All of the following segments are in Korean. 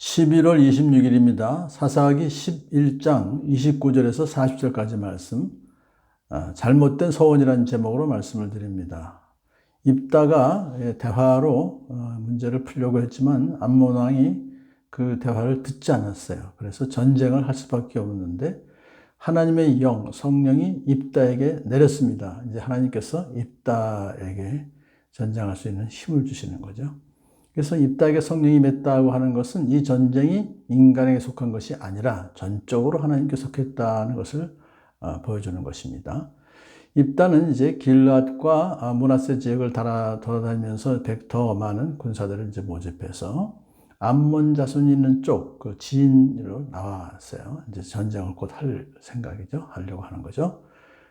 11월 26일입니다. 사사기 11장 29절에서 40절까지 말씀. 아, 잘못된 서원이라는 제목으로 말씀을 드립니다. 입다가 예, 대화로 어, 문제를 풀려고 했지만 암몬 왕이 그 대화를 듣지 않았어요. 그래서 전쟁을 할 수밖에 없는데 하나님의 영, 성령이 입다에게 내렸습니다. 이제 하나님께서 입다에게 전쟁할 수 있는 힘을 주시는 거죠. 그래서 입다에게 성령이 맺다고 하는 것은 이 전쟁이 인간에게 속한 것이 아니라 전적으로 하나님께 속했다는 것을 어, 보여주는 것입니다. 입다는 이제 길앗과 문하세 지역을 달아 돌아다니면서 더 많은 군사들을 이제 모집해서 암몬 자손이 있는 쪽, 그 지인으로 나왔어요. 이제 전쟁을 곧 할 생각이죠. 하려고 하는 거죠.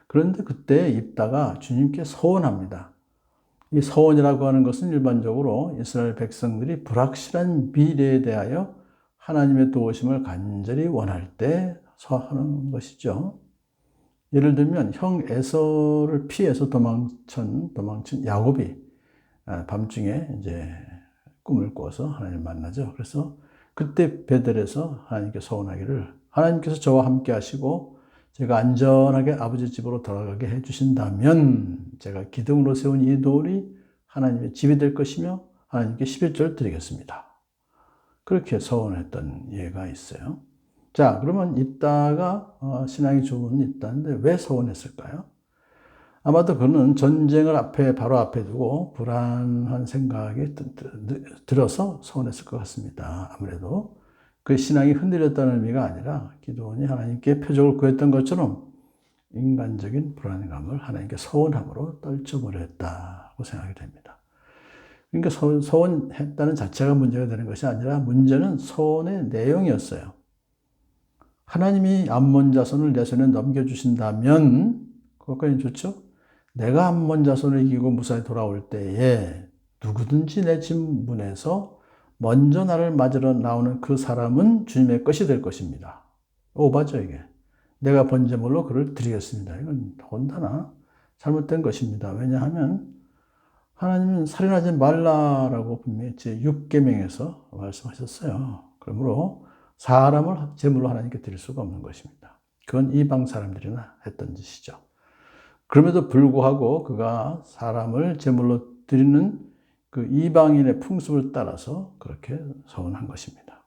그런데 그때 입다가 주님께 서원합니다. 이 서원이라고 하는 것은 일반적으로 이스라엘 백성들이 불확실한 미래에 대하여 하나님의 도우심을 간절히 원할 때 서하는 것이죠. 예를 들면 형 에서를 피해서 도망친 도망친 야곱이 아, 밤중에 이제 꿈을 꿔서 하나님 만나죠. 그래서 그때 베델에서 하나님께 서원하기를 하나님께서 저와 함께 하시고 제가 안전하게 아버지 집으로 돌아가게 해주신다면 제가 기둥으로 세운 이 돌이 하나님의 집이 될 것이며 하나님께 11절 드리겠습니다. 그렇게 서원했던 예가 있어요. 자, 그러면 입다가 어, 신앙이 좋은 입다인데 왜 서원했을까요? 아마도 그는 전쟁을 앞에 바로 앞에 두고 불안한 생각이 들어서 서운했을 것 같습니다. 아무래도 그 신앙이 흔들렸다는 의미가 아니라 기도원이 하나님께 표적을 구했던 것처럼 인간적인 불안감을 하나님께 서운함으로 떨쳐버렸다고 생각이 됩니다. 그러니까 서운했다는 자체가 문제가 되는 것이 아니라 문제는 서운의 내용이었어요. 하나님이 암몬 자손을 내 손에 넘겨주신다면 그것까지 좋죠? 내가 암몬 자손을 이기고 무사히 돌아올 때에 누구든지 내 집 문에서 먼저 나를 맞으러 나오는 그 사람은 주님의 것이 될 것입니다. 오바죠, 이게. 내가 번제물로 그를 드리겠습니다. 이건 더군다나 잘못된 것입니다. 왜냐하면 하나님은 살인하지 말라라고 분명히 제 6계명에서 말씀하셨어요. 그러므로 사람을 제물로 하나님께 드릴 수가 없는 것입니다. 그건 이방 사람들이나 했던 짓이죠. 그럼에도 불구하고 그가 사람을 제물로 드리는 그 이방인의 풍습을 따라서 그렇게 서운한 것입니다.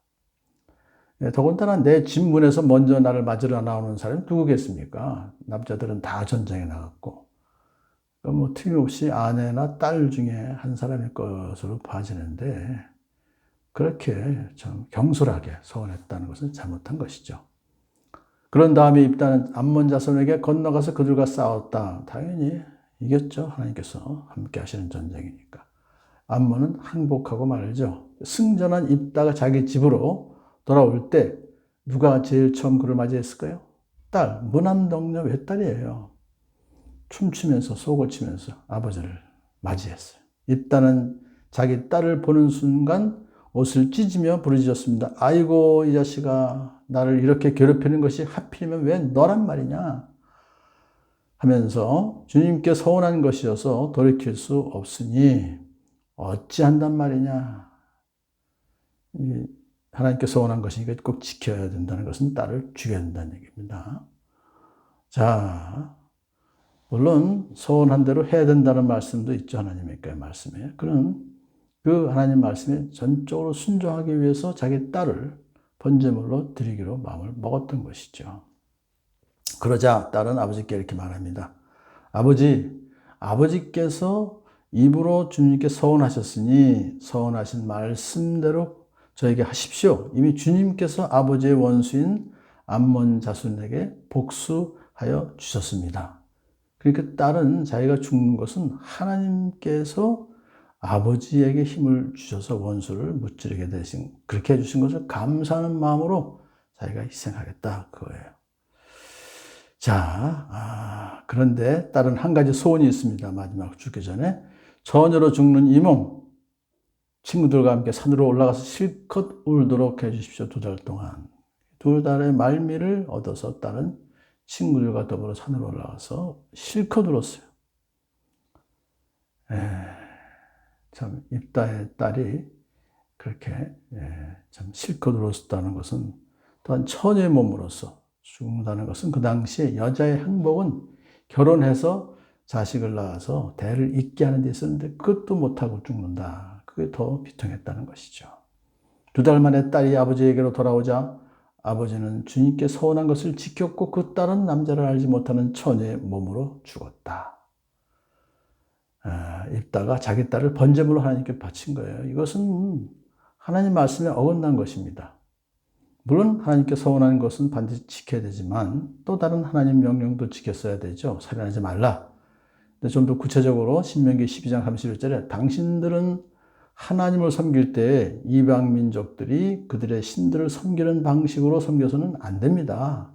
예, 더군다나 내 집 문에서 먼저 나를 맞으러 나오는 사람이 누구겠습니까? 남자들은 다 전쟁에 나갔고, 뭐 틀림없이 아내나 딸 중에 한 사람일 것으로 봐지는데, 그렇게 좀 경솔하게 서운했다는 것은 잘못한 것이죠. 그런 다음에 입다는 암몬 자손에게 건너가서 그들과 싸웠다. 당연히 이겼죠. 하나님께서 함께 하시는 전쟁이니까. 암몬은 항복하고 말죠. 승전한 입다가 자기 집으로 돌아올 때 누가 제일 처음 그를 맞이했을까요? 딸, 무남동녀 외딸이에요. 춤추면서 속을 치면서 아버지를 맞이했어요. 입다는 자기 딸을 보는 순간 옷을 찢으며 부르짖었습니다. 아이고 이 자식아 나를 이렇게 괴롭히는 것이 하필이면 왜 너란 말이냐 하면서 주님께 서운한 것이어서 돌이킬 수 없으니 어찌한단 말이냐 하나님께 서운한 것이니까 꼭 지켜야 된다는 것은 딸을 죽여야 된다는 얘기입니다. 자 물론 서운한 대로 해야 된다는 말씀도 있죠 하나님의 말씀에 그런 그 하나님 말씀에 전적으로 순종하기 위해서 자기 딸을 번제물로 드리기로 마음을 먹었던 것이죠. 그러자 딸은 아버지께 이렇게 말합니다. 아버지, 아버지께서 입으로 주님께 서원하셨으니 서원하신 말씀대로 저에게 하십시오. 이미 주님께서 아버지의 원수인 암몬 자손에게 복수하여 주셨습니다. 그러니까 딸은 자기가 죽는 것은 하나님께서 아버지에게 힘을 주셔서 원수를 무찌르게 되신, 그렇게 해주신 것을 감사하는 마음으로 자기가 희생하겠다. 그거예요. 자, 아, 그런데 다른 한 가지 소원이 있습니다. 마지막 죽기 전에. 처녀로 죽는 이 몸, 친구들과 함께 산으로 올라가서 실컷 울도록 해 주십시오. 두 달 동안. 두 달의 말미를 얻어서 딸은 친구들과 더불어 산으로 올라가서 실컷 울었어요. 에... 참 입다의 딸이 그렇게 예, 참 실컷 울었다는 것은 또한 처녀의 몸으로서 죽는다는 것은 그 당시에 여자의 행복은 결혼해서 자식을 낳아서 대를 잇게 하는 데 있었는데 그것도 못하고 죽는다. 그게 더 비통했다는 것이죠. 두 달 만에 딸이 아버지에게로 돌아오자 아버지는 주님께 서운한 것을 지켰고 그 딸은 남자를 알지 못하는 처녀의 몸으로 죽었다. 아, 입다가 자기 딸을 번제물로 하나님께 바친 거예요. 이것은 하나님 말씀에 어긋난 것입니다. 물론 하나님께 서운한 것은 반드시 지켜야 되지만 또 다른 하나님 명령도 지켰어야 되죠. 살인하지 말라. 근데 좀더 구체적으로 신명기 12장 31절에 당신들은 하나님을 섬길 때 이방 민족들이 그들의 신들을 섬기는 방식으로 섬겨서는 안 됩니다.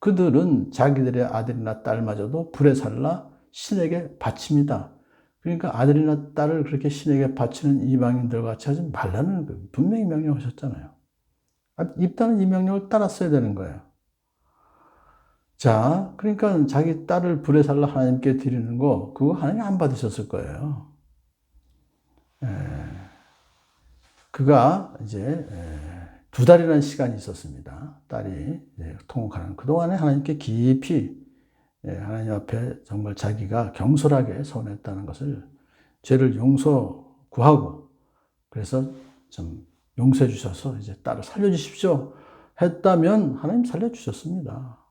그들은 자기들의 아들이나 딸마저도 불에 살라 신에게 바칩니다. 그러니까 아들이나 딸을 그렇게 신에게 바치는 이방인들 같이 하지 말라는 거예요. 분명히 명령하셨잖아요. 입다는 이 명령을 따랐어야 되는 거예요. 자, 그러니까 자기 딸을 불에 살라 하나님께 드리는 거, 그거 하나님 안 받으셨을 거예요. 에, 그가 이제 에, 두 달이라는 시간이 있었습니다. 딸이 통곡하는 그동안에 하나님께 깊이 예, 하나님 앞에 정말 자기가 경솔하게 서운했다는 것을 죄를 용서 구하고 그래서 좀 용서해 주셔서 이제 딸을 살려주십시오 했다면 하나님 살려주셨습니다.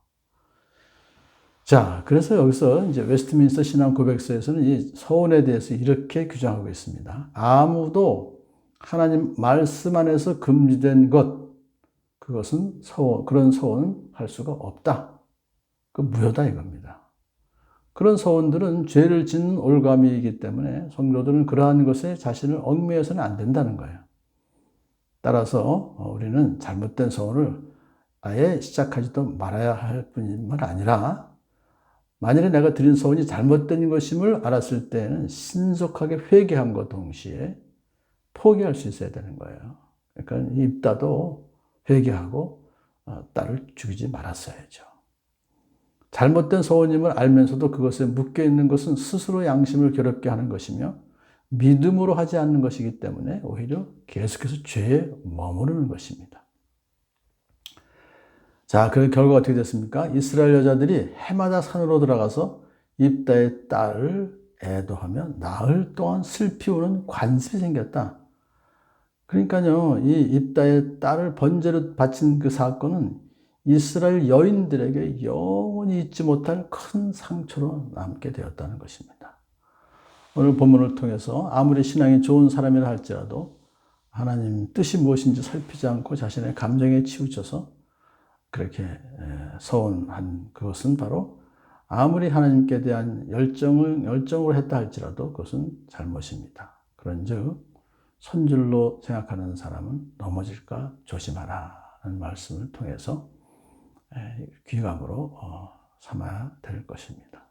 자, 그래서 여기서 이제 웨스트민스터 신앙 고백서에서는 이 서원에 대해서 이렇게 규정하고 있습니다. 아무도 하나님 말씀 안에서 금지된 것, 그것은 서원, 그런 서원 할 수가 없다. 그 무효다 이겁니다. 그런 서원들은 죄를 짓는 올가미이기 때문에 성도들은 그러한 것에 자신을 얽매여서는 안 된다는 거예요. 따라서 어, 우리는 잘못된 서원을 아예 시작하지도 말아야 할 뿐만 아니라 만일에 내가 드린 서원이 잘못된 것임을 알았을 때는 신속하게 회개함과 동시에 포기할 수 있어야 되는 거예요. 그러니까 입다도 회개하고 어, 딸을 죽이지 말았어야죠. 잘못된 소원임을 알면서도 그것에 묶여 있는 것은 스스로 양심을 괴롭게 하는 것이며 믿음으로 하지 않는 것이기 때문에 오히려 계속해서 죄에 머무르는 것입니다. 자, 그 결과가 어떻게 됐습니까? 이스라엘 여자들이 해마다 산으로 들어가서 입다의 딸을 애도하며 나흘 동안 슬피 우는 관습이 생겼다. 그러니까요, 이 입다의 딸을 번제로 바친 그 사건은 이스라엘 여인들에게 영원히 잊지 못할 큰 상처로 남게 되었다는 것입니다. 오늘 본문을 통해서 아무리 신앙이 좋은 사람이라 할지라도 하나님 뜻이 무엇인지 살피지 않고 자신의 감정에 치우쳐서 그렇게 서운한 그것은 바로 아무리 하나님께 대한 열정을 열정으로 했다 할지라도 그것은 잘못입니다. 그런즉 손줄로 생각하는 사람은 넘어질까 조심하라는 말씀을 통해서 귀감으로 어, 삼아야 될 것입니다.